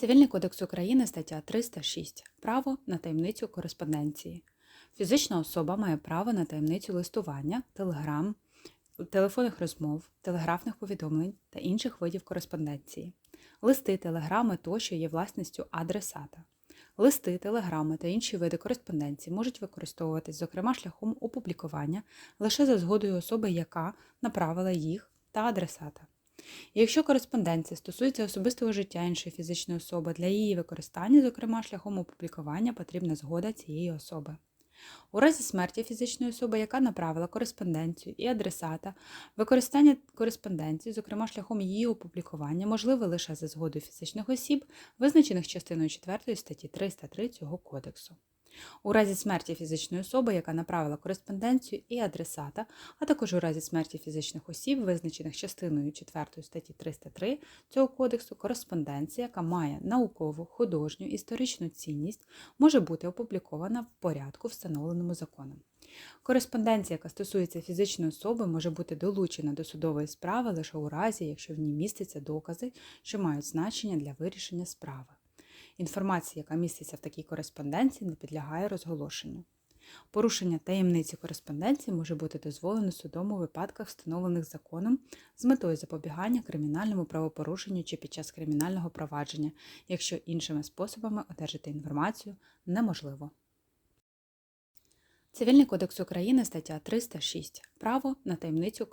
Цивільний кодекс України, стаття 306. Право на таємницю кореспонденції. Фізична особа має право на таємницю листування, телеграм, телефонних розмов, телеграфних повідомлень та інших видів кореспонденції. Листи, телеграми тощо є власністю адресата. Листи, телеграми та інші види кореспонденції можуть використовуватись, зокрема, шляхом опублікування лише за згодою особи, яка направила їх та адресата. Якщо кореспонденція стосується особистого життя іншої фізичної особи, для її використання, зокрема шляхом опублікування, потрібна згода цієї особи. У разі смерті фізичної особи, яка направила кореспонденцію і адресата, використання кореспонденції, зокрема шляхом її опублікування, можливе лише за згодою фізичних осіб, визначених частиною 4 статті 303 цього кодексу. У разі смерті фізичної особи, яка направила кореспонденцію і адресата, а також у разі смерті фізичних осіб, визначених частиною 4 статті 303 цього кодексу, кореспонденція, яка має наукову, художню, історичну цінність, може бути опублікована в порядку, встановленому законом. Кореспонденція, яка стосується фізичної особи, може бути долучена до судової справи лише у разі, якщо в ній містяться докази, що мають значення для вирішення справи. Інформація, яка міститься в такій кореспонденції, не підлягає розголошенню. Порушення таємниці кореспонденції може бути дозволено судом у випадках, встановлених законом з метою запобігання кримінальному правопорушенню чи під час кримінального провадження, якщо іншими способами одержати інформацію неможливо. Цивільний кодекс України, стаття 306. Право на таємницю